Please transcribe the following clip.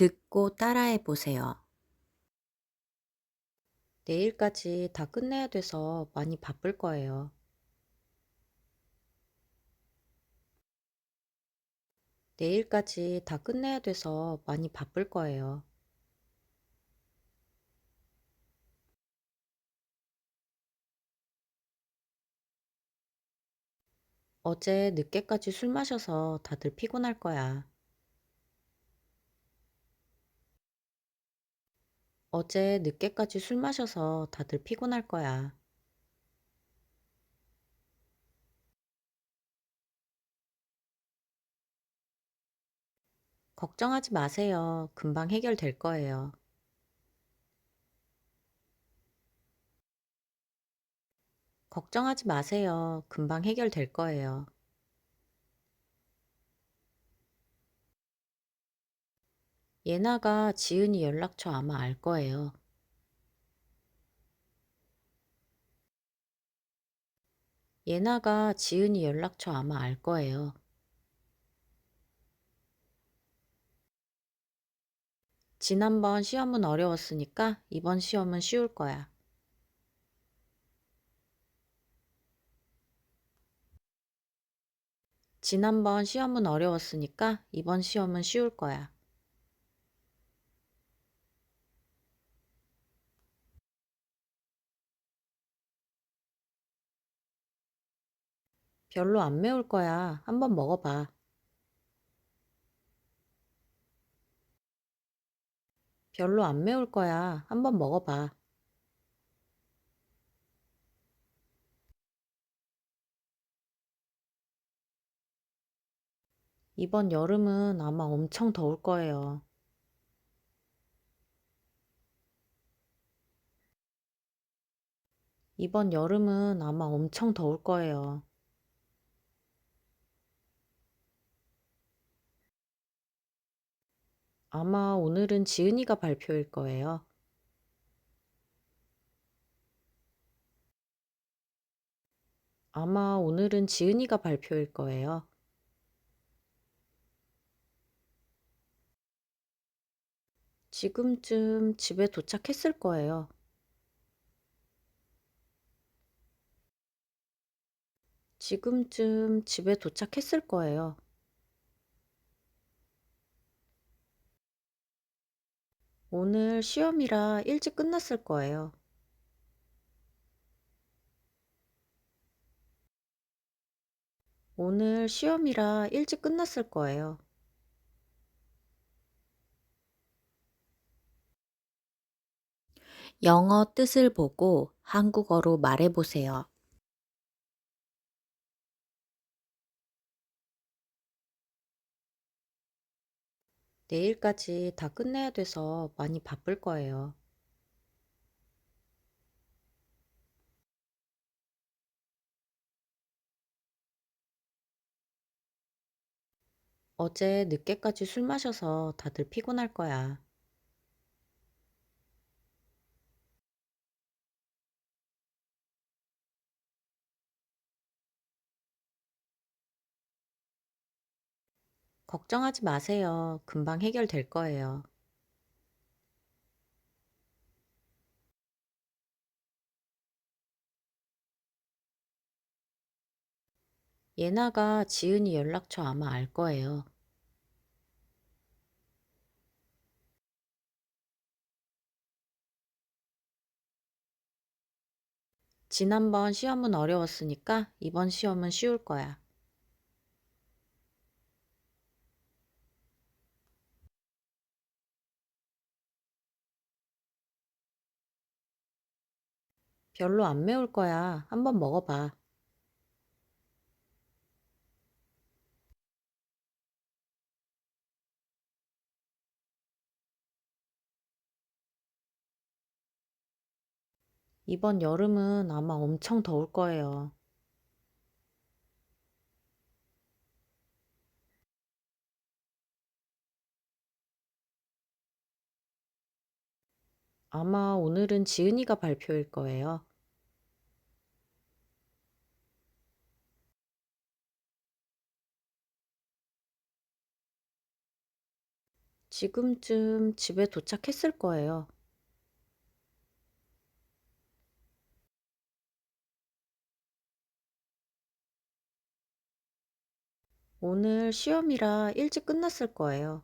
듣고 따라해 보세요. 내일까지 다 끝내야 돼서 많이 바쁠 거예요. 내일까지 다 끝내야 돼서 많이 바쁠 거예요. 어제 늦게까지 술 마셔서 다들 피곤할 거야. 어제 늦게까지 술 마셔서 다들 피곤할 거야. 걱정하지 마세요. 금방 해결될 거예요. 걱정하지 마세요. 금방 해결될 거예요. 예나가 지은이 연락처 아마 알 거예요. 예나가 지은이 연락처 아마 알 거예요. 지난번 시험은 어려웠으니까 이번 시험은 쉬울 거야. 지난번 시험은 어려웠으니까 이번 시험은 쉬울 거야. 별로 안 매울 거야. 한번 먹어봐. 별로 안 매울 거야. 한번 먹어봐. 이번 여름은 아마 엄청 더울 거예요. 이번 여름은 아마 엄청 더울 거예요. 아마 오늘은 지은이가 발표일 거예요. 아마 오늘은 지은이가 발표일 거예요. 지금쯤 집에 도착했을 거예요. 지금쯤 집에 도착했을 거예요. 오늘 시험이라 일찍 끝났을 거예요. 오늘 시험이라 일찍 끝났을 거예요. 영어 뜻을 보고 한국어로 말해 보세요. 내일까지 다 끝내야 돼서 많이 바쁠 거예요. 어제 늦게까지 술 마셔서 다들 피곤할 거야. 걱정하지 마세요. 금방 해결될 거예요. 예나가 지은이 연락처 아마 알 거예요. 지난번 시험은 어려웠으니까 이번 시험은 쉬울 거야. 별로 안 매울 거야. 한번 먹어봐. 이번 여름은 아마 엄청 더울 거예요. 아마 오늘은 지은이가 발표일 거예요. 지금쯤 집에 도착했을 거예요. 오늘 시험이라 일찍 끝났을 거예요.